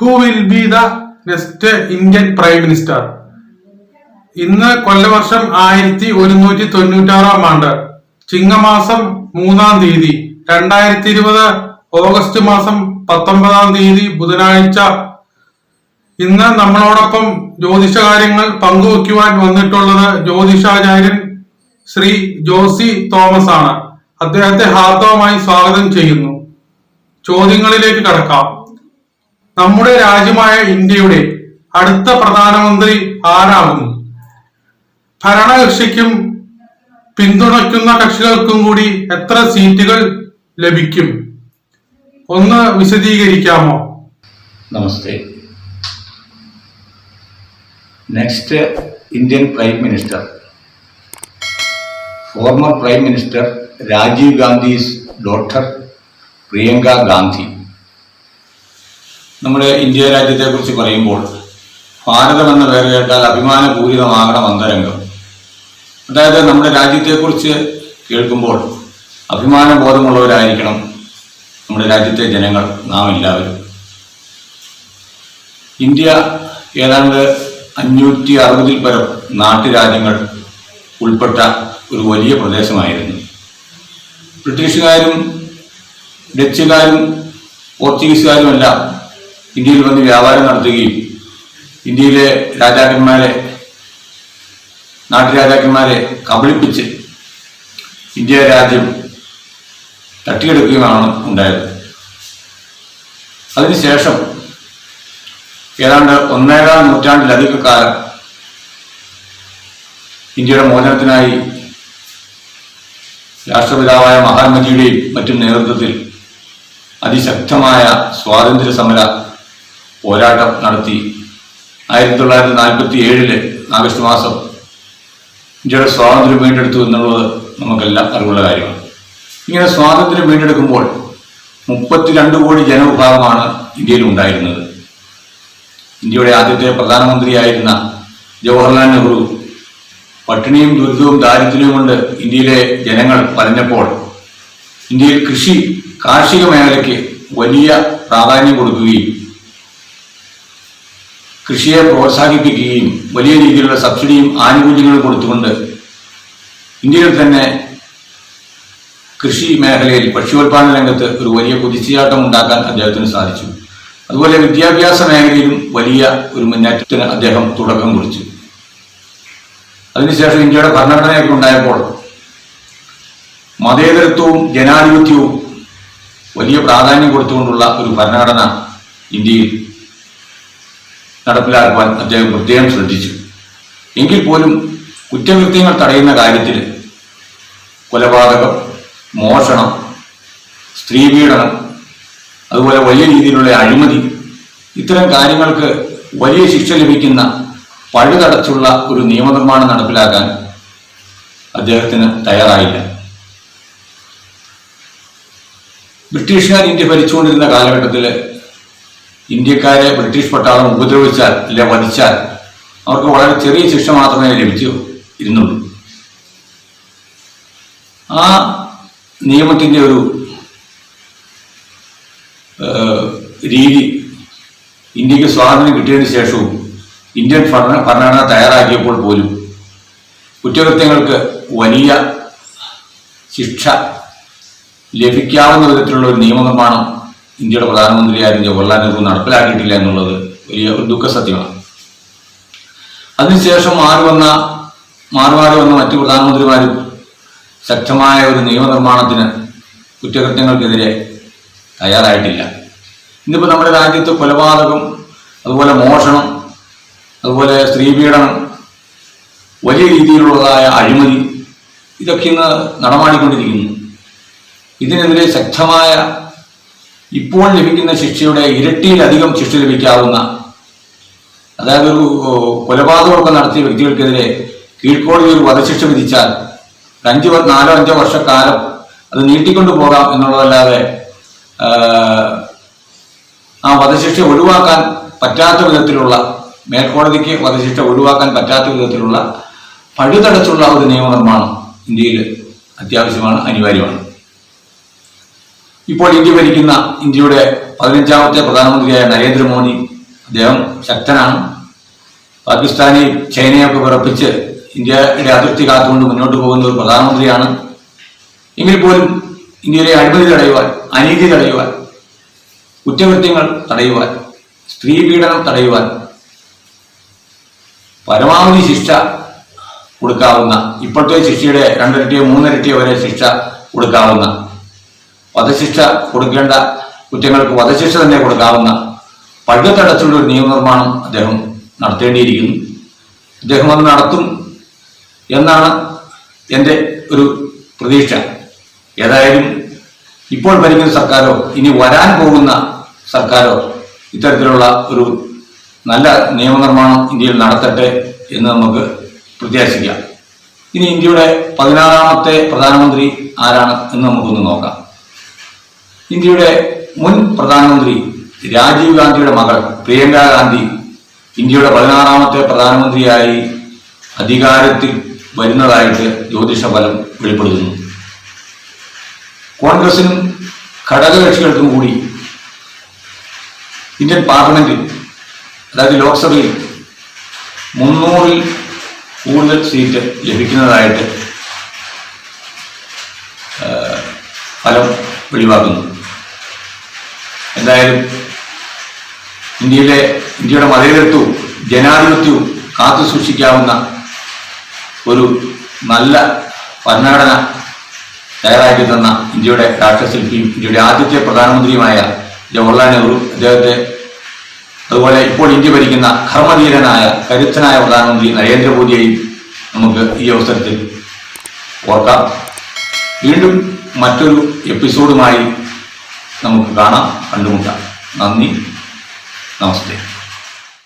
Who will be the next Indian prime minister ഇന്ന് കൊല്ലവർഷം ആയിരത്തി ഒരുന്നൂറ്റി തൊണ്ണൂറ്റാറാം ആണ്ട്. ചിങ്ങമാസം മൂന്നാം തീയതി രണ്ടായിരത്തി ഇരുപത് ഓഗസ്റ്റ് മാസം പത്തൊമ്പതാം തീയതി ബുധനാഴ്ച. ഇന്ന് നമ്മളോടൊപ്പം ജ്യോതിഷ കാര്യങ്ങൾ പങ്കുവയ്ക്കുവാൻ വന്നിട്ടുള്ളത് ജ്യോതിഷാചാര്യൻ ശ്രീ ജോസി തോമസ് ആണ്. അദ്ദേഹത്തെ ഹാർദവമായി സ്വാഗതം ചെയ്യുന്നു. ചോദ്യങ്ങളിലേക്ക് കടക്കാം. നമ്മുടെ രാജ്യമായ ഇന്ത്യയുടെ അടുത്ത പ്രധാനമന്ത്രി ആരാകുന്നു? ഭരണകക്ഷിക്കും പിന്തുണയ്ക്കുന്ന കക്ഷികൾക്കും കൂടി എത്ര സീറ്റുകൾ ലഭിക്കും? ഒന്ന് വിശദീകരിക്കാമോ? നമസ്തേ. Next Indian prime minister former prime minister Rajiv Gandhi doctor Priyanka Gandhi നമ്മുടെ ഇന്ത്യ രാജ്യത്തെക്കുറിച്ച് പറയുമ്പോൾ ഭാരതം എന്ന പേര് കേട്ടാൽ അഭിമാനപൂരിതമാകണം അന്തരംഗം. അതായത് നമ്മുടെ രാജ്യത്തെക്കുറിച്ച് കേൾക്കുമ്പോൾ അഭിമാനബോധമുള്ളവരായിരിക്കണം നമ്മുടെ രാജ്യത്തെ ജനങ്ങൾ നാം എല്ലാവരും. ഇന്ത്യ ഏതാണ്ട് അഞ്ഞൂറ്റി അറുപതിൽ പരം നാട്ടുരാജ്യങ്ങൾ ഉൾപ്പെട്ട ഒരു വലിയ പ്രദേശമായിരുന്നു. ബ്രിട്ടീഷുകാരും ഡച്ചുകാരും പോർച്ചുഗീസുകാരുമെല്ലാം ഇന്ത്യയിൽ വന്ന് വ്യാപാരം നടത്തുകയും ഇന്ത്യയിലെ രാജാക്കന്മാരെ നാട്ടുരാജാക്കന്മാരെ കബളിപ്പിച്ച് ഇന്ത്യ രാജ്യം തട്ടിയെടുക്കുകയാണ് ഉണ്ടായത്. അതിനുശേഷം ഏതാണ്ട് ഒന്നേകാൽ നൂറ്റാണ്ടിലധിക കാലം ഇന്ത്യയുടെ മോചനത്തിനായി രാഷ്ട്രപിതാവായ മഹാത്മജിയുടെയും മറ്റും നേതൃത്വത്തിൽ അതിശക്തമായ സ്വാതന്ത്ര്യ സമര പോരാട്ടം നടത്തി ആയിരത്തി തൊള്ളായിരത്തി നാൽപ്പത്തി ഏഴിൽ ആഗസ്റ്റ് മാസം ഇന്ത്യയുടെ സ്വാതന്ത്ര്യം വീണ്ടെടുത്തു എന്നുള്ളത് നമുക്കെല്ലാം അറിവുള്ള കാര്യമാണ്. ഇങ്ങനെ സ്വാതന്ത്ര്യം വീണ്ടെടുക്കുമ്പോൾ മുപ്പത്തിരണ്ട് കോടി ജനവിഭാഗമാണ് ഇന്ത്യയിൽ ഉണ്ടായിരുന്നത്. ഇന്ത്യയുടെ ആദ്യത്തെ പ്രധാനമന്ത്രിയായിരുന്ന ജവഹർലാൽ നെഹ്റു പട്ടിണിയും ദുരിതവും ദാരിദ്ര്യവും കൊണ്ട് ഇന്ത്യയിലെ ജനങ്ങൾ പറഞ്ഞപ്പോൾ ഇന്ത്യയിൽ കൃഷി കാർഷിക മേഖലയ്ക്ക് വലിയ പ്രാധാന്യം കൊടുക്കുകയും കൃഷിയെ പ്രോത്സാഹിപ്പിക്കുകയും വലിയ രീതിയിലുള്ള സബ്സിഡിയും ആനുകൂല്യങ്ങളും കൊടുത്തുകൊണ്ട് ഇന്ത്യയിൽ തന്നെ കൃഷി മേഖലയിൽ ഭക്ഷ്യോൽപാദന രംഗത്ത് ഒരു വലിയ കുതിച്ചുചാട്ടം ഉണ്ടാക്കാൻ അദ്ദേഹത്തിന് സാധിച്ചു. അതുപോലെ വിദ്യാഭ്യാസ മേഖലയിലും വലിയ ഒരു മുന്നേറ്റത്തിന് അദ്ദേഹം തുടക്കം കുറിച്ചു. അതിനുശേഷം ഇന്ത്യയുടെ ഭരണഘടനയൊക്കെ ഉണ്ടായപ്പോൾ മതേതരത്വവും ജനാധിപത്യവും വലിയ പ്രാധാന്യം കൊടുത്തുകൊണ്ടുള്ള ഒരു ഭരണഘടന ഇന്ത്യയിൽ നടപ്പിലാക്കുവാൻ അദ്ദേഹം പ്രത്യേകം ശ്രദ്ധിച്ചു. എങ്കിൽ പോലും കുറ്റകൃത്യങ്ങൾ തടയുന്ന കാര്യത്തിൽ കൊലപാതകം മോഷണം സ്ത്രീപീഡനം അതുപോലെ വലിയ രീതിയിലുള്ള അഴിമതി ഇത്തരം കാര്യങ്ങൾക്ക് വലിയ ശിക്ഷ ലഭിക്കുന്ന പഴുതടച്ചുള്ള ഒരു നിയമനിർമ്മാണം നടപ്പിലാക്കാൻ അദ്ദേഹത്തിന് തയ്യാറായില്ല. ബ്രിട്ടീഷുകാർ ഇന്ത്യ ഭരിച്ചുകൊണ്ടിരുന്ന കാലഘട്ടത്തിൽ ഇന്ത്യക്കാരെ ബ്രിട്ടീഷ് പട്ടാളം ഉപദ്രവിച്ചാൽ അല്ലെ വധിച്ചാൽ അവർക്ക് വളരെ ചെറിയ ശിക്ഷ മാത്രമേ ലഭിച്ചു ഇരുന്നുള്ളൂ. ആ നിയമത്തിന്റെ ഒരു രീതി ഇന്ത്യയ്ക്ക് സ്വാതന്ത്ര്യം കിട്ടിയതിന് ശേഷവും ഇന്ത്യൻ ഭരണ ഭരണഘടന തയ്യാറാക്കിയപ്പോൾ പോലും കുറ്റകൃത്യങ്ങൾക്ക് വലിയ ശിക്ഷ ലഭിക്കാവുന്ന വിധത്തിലുള്ള ഒരു നിയമനിർമ്മാണം ഇന്ത്യയുടെ പ്രധാനമന്ത്രിയായിരുന്ന ജവഹർലാൽ നെഹ്റു നടപ്പിലാക്കിയിട്ടില്ല എന്നുള്ളത് വലിയ ഒരു ദുഃഖസത്യമാണ് അതിനുശേഷം മാറി വന്ന മാറി മാറി വന്ന മറ്റു പ്രധാനമന്ത്രിമാരും ശക്തമായ ഒരു നിയമനിർമ്മാണത്തിന് കുറ്റകൃത്യങ്ങൾക്കെതിരെ തയ്യാറായിട്ടില്ല. ഇന്നിപ്പോൾ നമ്മുടെ രാജ്യത്ത് കൊലപാതകം അതുപോലെ മോഷണം അതുപോലെ സ്ത്രീപീഡനം വലിയ രീതിയിലുള്ളതായ അഴിമതി ഇതൊക്കെ ഇന്ന് നടമാടിക്കൊണ്ടിരിക്കുന്നു. ഇതിനെതിരെ ശക്തമായ ഇപ്പോൾ ലഭിക്കുന്ന ശിക്ഷയുടെ ഇരട്ടിയിലധികം ശിക്ഷ ലഭിക്കാവുന്ന അതായത് ഒരു കൊലപാതകമൊക്കെ നടത്തിയ വ്യക്തികൾക്കെതിരെ കീഴ്ക്കോടതി ഒരു വധശിക്ഷ വിധിച്ചാൽ അഞ്ചു നാലോ അഞ്ചോ വർഷക്കാലം അത് നീട്ടിക്കൊണ്ടു പോകാം എന്നുള്ളതല്ലാതെ ആ വധശിക്ഷ ഒഴിവാക്കാൻ പറ്റാത്ത വിധത്തിലുള്ള മേൽക്കോടതിക്ക് വധശിക്ഷ ഒഴിവാക്കാൻ പറ്റാത്ത വിധത്തിലുള്ള പഴുതടച്ചുള്ള ഒരു നിയമനിർമ്മാണം ഇന്ത്യയിൽ അത്യാവശ്യമാണ് അനിവാര്യമാണ്. ഇപ്പോൾ ഇന്ത്യ ഭരിക്കുന്ന ഇന്ത്യയുടെ പതിനഞ്ചാമത്തെ പ്രധാനമന്ത്രിയായ നരേന്ദ്രമോദി അദ്ദേഹം ശക്തനാണ്. പാകിസ്ഥാനെയും ചൈനയൊക്കെ വിറപ്പിച്ച് ഇന്ത്യയുടെ അതിർത്തി കാത്തുകൊണ്ട് മുന്നോട്ട് പോകുന്ന ഒരു പ്രധാനമന്ത്രിയാണ്. എങ്കിൽ പോലും ഇന്ത്യയിലെ അഴിമതി തടയുവാൻ അനീതി തടയുവാൻ കുറ്റകൃത്യങ്ങൾ തടയുവാൻ സ്ത്രീ പീഡനം തടയുവാൻ പരമാവധി ശിക്ഷ കൊടുക്കാവുന്ന ഇപ്പോഴത്തെ ശിക്ഷയുടെ രണ്ടിരട്ടിയോ മൂന്നിരട്ടിയോ വരെ ശിക്ഷ കൊടുക്കാവുന്ന വധശിക്ഷ കൊടുക്കേണ്ട കുറ്റങ്ങൾക്ക് വധശിക്ഷ തന്നെ കൊടുക്കാവുന്ന പഴുതടച്ചുള്ള ഒരു നിയമനിർമ്മാണം അദ്ദേഹം നടത്തേണ്ടിയിരിക്കുന്നു. അദ്ദേഹം അത് നടത്തും എന്നാണ് എന്റെ ഒരു പ്രതീക്ഷ. ഏതായാലും ഇപ്പോൾ ഭരിക്കുന്ന സർക്കാരോ ഇനി വരാൻ പോകുന്ന സർക്കാരോ ഇത്തരത്തിലുള്ള ഒരു നല്ല നിയമനിർമ്മാണം ഇന്ത്യയിൽ നടത്തട്ടെ എന്ന് നമുക്ക് പ്രത്യാശിക്കാം. ഇനി ഇന്ത്യയുടെ പതിനാറാമത്തെ പ്രധാനമന്ത്രി ആരാണ് എന്ന് നമുക്കൊന്ന് നോക്കാം. ഇന്ത്യയുടെ മുൻ പ്രധാനമന്ത്രി രാജീവ് ഗാന്ധിയുടെ മകൾ പ്രിയങ്ക ഗാന്ധി ഇന്ത്യയുടെ പതിനാറാമത്തെ പ്രധാനമന്ത്രിയായി അധികാരത്തിൽ വരുന്നതായിട്ട് ജ്യോതിഷ ഫലം വെളിപ്പെടുത്തുന്നു. കോൺഗ്രസിനും ഘടകകക്ഷികൾക്കും കൂടി ഇന്ത്യൻ പാർലമെന്റിൽ അതായത് ലോക്സഭയിൽ മുന്നൂറിൽ കൂടുതൽ സീറ്റ് ലഭിക്കുന്നതായിട്ട് ഫലം വെളിവാക്കുന്നു. എന്തായാലും ഇന്ത്യയിലെ ഇന്ത്യയുടെ മതേതരത്വവും ജനാധിപത്യവും കാത്തു സൂക്ഷിക്കാവുന്ന ഒരു നല്ല ഭരണഘടന തയ്യാറാക്കി തന്ന ഇന്ത്യയുടെ രാഷ്ട്രശില്പിയും ഇന്ത്യയുടെ ആദ്യത്തെ പ്രധാനമന്ത്രിയുമായ ജവഹർലാൽ നെഹ്റു അദ്ദേഹത്തെ അതുപോലെ ഇപ്പോൾ ഇന്ത്യ ഭരിക്കുന്ന കർമ്മധീരനായ കരുത്തനായ പ്രധാനമന്ത്രി നരേന്ദ്രമോദിയെയും നമുക്ക് ഈ അവസരത്തിൽ ഓർക്കാം. വീണ്ടും മറ്റൊരു എപ്പിസോഡുമായി നമുക്ക് കാണാം. കണ്ടുമുട്ടാം. നന്ദി. നമസ്തേ.